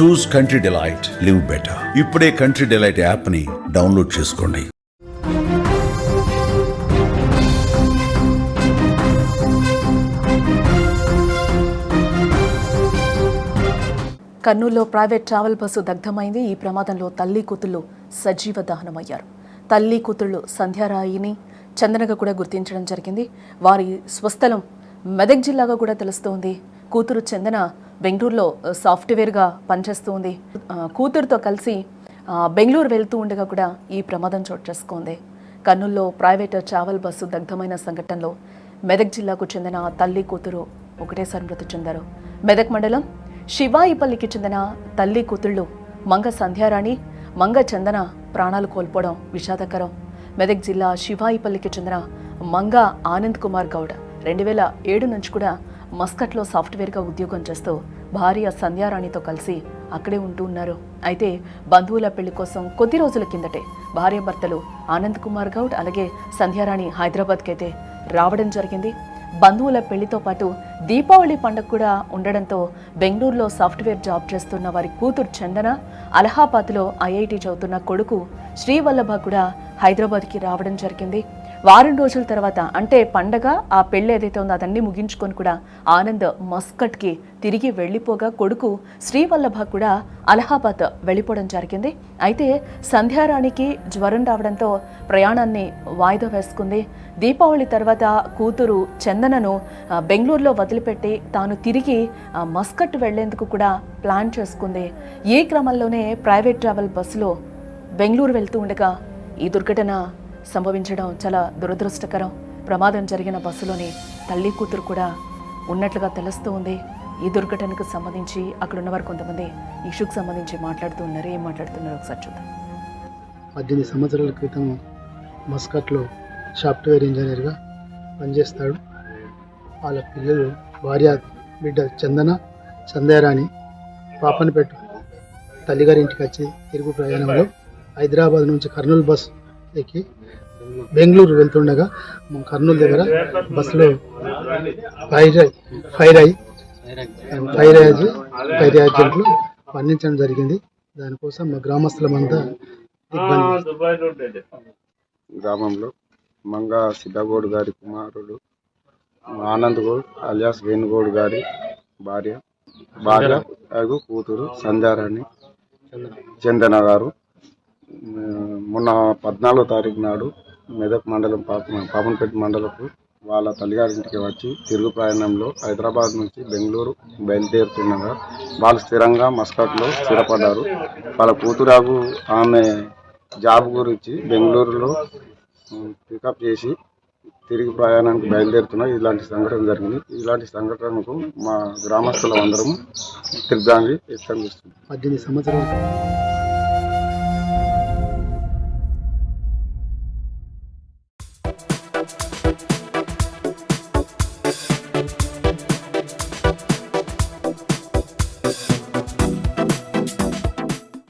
Choose Country Delight live better. ఇప్పుడే Country Delight యాప్ని download చేసుకోండి. కర్నూలులో ప్రైవేట్ ట్రావెల్ బస్సు దగ్ధమైంది. ఈ ప్రమాదంలో తల్లి కూతుళ్ళు సజీవ దహనమయ్యారు. తల్లి కూతుళ్ళు సంధ్యారాయిని చందనగా కూడా గుర్తించడం జరిగింది. వారి స్వస్థలం మెదక్ జిల్లాగా కూడా తెలుస్తోంది. కూతురు చందన బెంగళూరులో సాఫ్ట్వేర్గా పనిచేస్తూ ఉంది కూతురుతో కలిసి బెంగళూరు వెళ్తూ ఉండగా కూడా ఈ ప్రమాదం చోటు చేసుకుంది. కర్నూలులో ప్రైవేట్ ట్రావెల్ బస్సు దగ్ధమైన సంఘటనలో మెదక్ జిల్లాకు చెందిన తల్లి కూతురు ఒకటేసారి మృతి చెందారు. మెదక్ మండలం శివాయిపల్లికి చెందిన తల్లి కూతుళ్ళు మంగ సంధ్యారాణి మంగ చందన ప్రాణాలు కోల్పోవడం విషాదకరం. మెదక్ జిల్లా శివాయిపల్లికి చెందిన మంగ ఆనంద్ కుమార్ గౌడ్ రెండు వేల ఏడు నుంచి కూడా మస్కట్లో సాఫ్ట్వేర్గా ఉద్యోగం చేస్తూ భార్య సంధ్యారాణితో కలిసి అక్కడే ఉంటూ ఉన్నారు. అయితే బంధువుల పెళ్ళి కోసం కొద్ది రోజుల కిందటే భార్యాభర్తలు ఆనంద్ కుమార్ గౌడ్ అలాగే సంధ్యారాణి హైదరాబాద్కి అయితే రావడం జరిగింది. బంధువుల పెళ్ళితో పాటు దీపావళి పండుగ కూడా ఉండడంతో బెంగళూరులో సాఫ్ట్వేర్ జాబ్ చేస్తున్న వారి కూతురు చందన అలహాబాద్లో ఐఐటి చదువుతున్న కొడుకు శ్రీవల్లభ కూడా హైదరాబాద్కి రావడం జరిగింది. వారం రోజుల తర్వాత అంటే పండగ ఆ పెళ్ళి ఏదైతే ఉందో అదన్నీ ముగించుకొని కూడా ఆనంద్ మస్కట్కి తిరిగి వెళ్ళిపోగా కొడుకు శ్రీవల్లభ కూడా అలహాబాద్ వెళ్ళిపోవడం జరిగింది. అయితే సంధ్యారాణికి జ్వరం రావడంతో ప్రయాణాన్ని వాయిదా వేసుకుంది. దీపావళి తర్వాత కూతురు చందనను బెంగళూరులో వదిలిపెట్టి తాను తిరిగి మస్కట్ వెళ్ళేందుకు కూడా ప్లాన్ చేసుకుంది. ఈ క్రమంలోనే ప్రైవేట్ ట్రావెల్ బస్సులో బెంగళూరు వెళ్తూ ఉండగా ఈ దుర్ఘటన సంభవించడం చాలా దురదృష్టకరం. ప్రమాదం జరిగిన బస్సులోని తల్లి కూతురు కూడా ఉన్నట్లుగా తెలుస్తూ ఉంది. ఈ దుర్ఘటనకు సంబంధించి అక్కడ ఉన్నవారు కొంతమంది ఇష్యూకి సంబంధించి మాట్లాడుతూ ఉన్నారు. ఏం మాట్లాడుతున్నారు? ఒకసారి చూద్దాం. పద్దెనిమిది సంవత్సరాల క్రితం మస్కట్లో సాఫ్ట్వేర్ ఇంజనీర్గా పనిచేస్తాడు. వాళ్ళ పిల్లలు భార్య బిడ్డ చందన చందయారాణి పాపను పెట్టు తల్లిగారింటికి వచ్చి తిరుగు ప్రయాణంలో హైదరాబాద్ నుంచి కర్నూలు బస్సు ఎక్కి బెంగళూరు వెళ్తుండగా మా కర్నూలు దగ్గర బస్సులో ఫైర్ ఫైర్ అయి ఫైర్ అయ్యి ఫైర్ యాక్సిడెంట్లు మరణించడం జరిగింది. దానికోసం మా గ్రామస్తులమంతా గ్రామంలో మంగా సిద్ధగౌడ్ గారి కుమారుడు ఆనంద్ గౌడ్ అలియాస్ వేణుగౌడ్ గారి భార్య భార్య కూతురు సంధ్యారాణి చందన గారు. మొన్న పద్నాలుగో తారీఖు నాడు మెదక్ మండలం పాప పాపనపేట మండలకు వాళ్ళ తల్లిగారింటికి వచ్చి తిరుగు ప్రయాణంలో హైదరాబాద్ నుంచి బెంగళూరు బయలుదేరుతుండగా వాళ్ళు స్థిరంగా మస్కట్లో స్థిరపడ్డారు. వాళ్ళ కూతురాకు ఆమె జాబ్ గురించి బెంగళూరులో పికప్ చేసి తిరిగి ప్రయాణానికి బయలుదేరుతున్నా ఇలాంటి సంఘటన జరిగింది. ఇలాంటి సంఘటనకు మా గ్రామస్తులందరము అందరం దిగ్భ్రాంతి వ్యక్తం చేస్తుంది పద్దెనిమిది సంవత్సరాలు